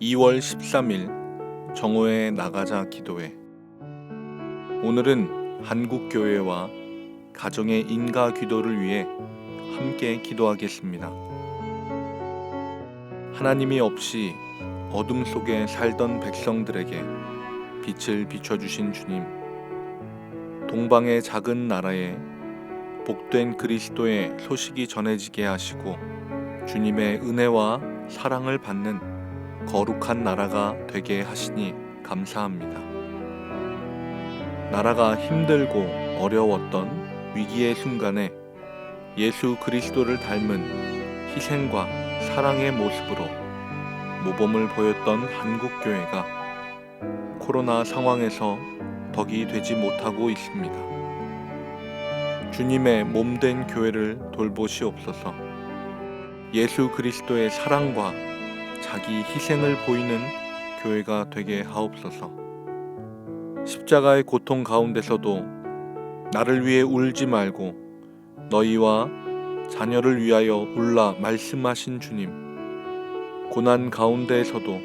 2월 13일 정오에 나가자 기도회 오늘은 한국 교회와 가정의 인가 기도를 위해 함께 기도하겠습니다. 하나님이 없이 어둠 속에 살던 백성들에게 빛을 비춰 주신 주님 동방의 작은 나라에 복된 그리스도의 소식이 전해지게 하시고 주님의 은혜와 사랑을 받는 거룩한 나라가 되게 하시니 감사합니다. 나라가 힘들고 어려웠던 위기의 순간에 예수 그리스도를 닮은 희생과 사랑의 모습으로 모범을 보였던 한국 교회가 코로나 상황에서 덕이 되지 못하고 있습니다. 주님의 몸된 교회를 돌보시옵소서. 예수 그리스도의 사랑과 자기 희생을 보이는 교회가 되게 하옵소서. 십자가의 고통 가운데서도 나를 위해 울지 말고 너희와 자녀를 위하여 울라 말씀하신 주님. 고난 가운데에서도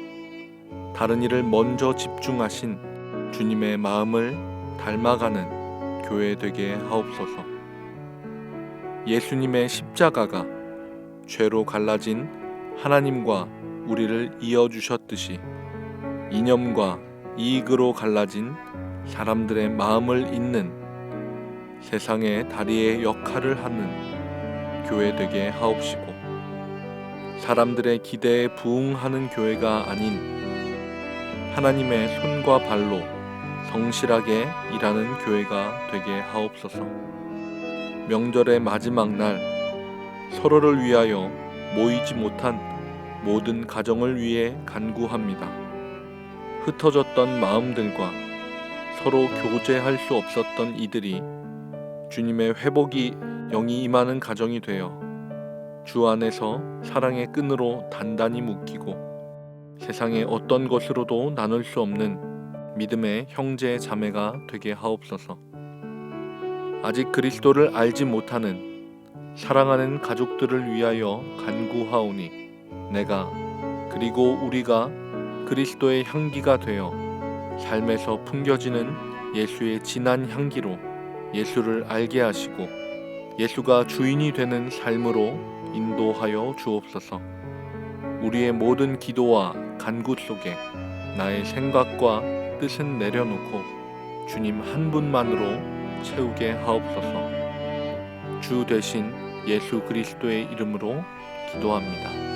다른 일을 먼저 집중하신 주님의 마음을 닮아가는 교회 되게 하옵소서. 예수님의 십자가가 죄로 갈라진 하나님과 우리를 이어 주셨듯이 이념과 이익으로 갈라진 사람들의 마음을 잇는 세상의 다리의 역할을 하는 교회 되게 하옵시고 사람들의 기대에 부응하는 교회가 아닌 하나님의 손과 발로 성실하게 일하는 교회가 되게 하옵소서. 명절의 마지막 날 서로를 위하여 모이지 못한 모든 가정을 위해 간구합니다. 흩어졌던 마음들과 서로 교제할 수 없었던 이들이 주님의 회복이 영이 임하는 가정이 되어 주 안에서 사랑의 끈으로 단단히 묶이고 세상의 어떤 것으로도 나눌 수 없는 믿음의 형제 자매가 되게 하옵소서. 아직 그리스도를 알지 못하는 사랑하는 가족들을 위하여 간구하오니 내가 그리고 우리가 그리스도의 향기가 되어 삶에서 풍겨지는 예수의 진한 향기로 예수를 알게 하시고 예수가 주인이 되는 삶으로 인도하여 주옵소서. 우리의 모든 기도와 간구 속에 나의 생각과 뜻은 내려놓고 주님 한 분만으로 채우게 하옵소서. 주 대신 예수 그리스도의 이름으로 기도합니다.